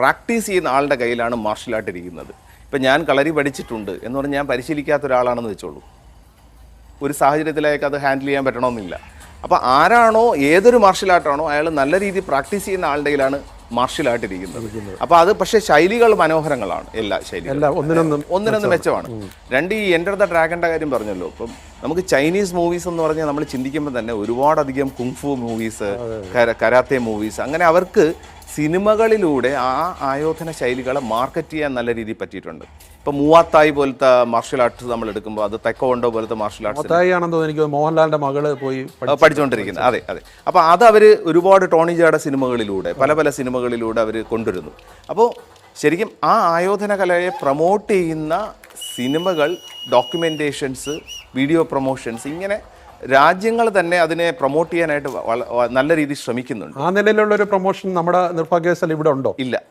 Practice ചെയ്യുന്ന ആളുടെ കയ്യിലാണ് മാർഷൽ ആർട്ട് ഇരിക്കുന്നത്. ഇപ്പം ഞാൻ കളരി പഠിച്ചിട്ടുണ്ട് എന്ന് പറഞ്ഞാൽ ഞാൻ പരിശീലിക്കാത്ത ഒരാളാണെന്ന് വെച്ചോളൂ. ഒരു സാഹചര്യത്തിലേക്ക് അത് ഹാൻഡിൽ ചെയ്യാൻ പറ്റണമെന്നില്ല. അപ്പോൾ ആരാണോ ഏതൊരു മാർഷൽ ആർട്ടാണോ അയാൾ നല്ല രീതിയിൽ പ്രാക്ടീസ് ചെയ്യുന്ന ആളുടെ കയ്യിലാണ് മാർഷൽ ആർട്ട് ഇരിക്കുന്നത്. അപ്പോൾ അത് പക്ഷേ ശൈലികൾ മനോഹരങ്ങളാണ് എല്ലാ ശൈലികളും. ഒന്നിനൊന്നും ഒന്നിനൊന്ന് മെച്ചമാണ്. രണ്ട് ഈ എന്റെ അടുത്ത ഡ്രാഗന്റെ കാര്യം പറഞ്ഞല്ലോ. ഇപ്പം നമുക്ക് ചൈനീസ് മൂവീസ് എന്ന് പറഞ്ഞാൽ നമ്മൾ ചിന്തിക്കുമ്പോൾ തന്നെ ഒരുപാടധികം കുങ്ഫു മൂവീസ് കരാത്തെ മൂവീസ് അങ്ങനെ അവർക്ക് സിനിമകളിലൂടെ ആ ആയോധന ശൈലികളെ മാർക്കറ്റ് ചെയ്യാൻ നല്ല രീതിയിൽ പറ്റിയിട്ടുണ്ട്. ഇപ്പൊ മൂവാത്തായി പോലത്തെ മാർഷൽ ആർട്സ് നമ്മൾ എടുക്കുമ്പോൾ അത് തെക്കോണ്ടോ പോലത്തെ മാർഷൽ ആർട്സ് ആണെന്ന് എനിക്ക് മോഹൻലാലിന്റെ മകൾ പോയി പഠി- പഠിച്ചുകൊണ്ടിരിക്കുന്നത് അതെ അതെ. അപ്പോൾ അത് അവർ ഒരുപാട് ടോണി ജാഡ സിനിമകളിലൂടെ പല പല സിനിമകളിലൂടെ അവർ കൊണ്ടുവരുന്നു. അപ്പോൾ ശരിക്കും ആ ആയോധന കലയെ പ്രൊമോട്ട് ചെയ്യുന്ന സിനിമകൾ ഡോക്യുമെന്റേഷൻസ് വീഡിയോ പ്രൊമോഷൻസ് ഇങ്ങനെ രാജ്യങ്ങൾ തന്നെ അതിനെ പ്രൊമോട്ട് ചെയ്യാനായിട്ട് നല്ല രീതിയിൽ ശ്രമിക്കുന്നുണ്ട്. ആ നിലയിലുള്ള ഒരു പ്രൊമോഷൻ നമ്മുടെ നിർഭാഗ്യവശാൽ ഇവിടെ ഉണ്ടോ? ഇല്ല.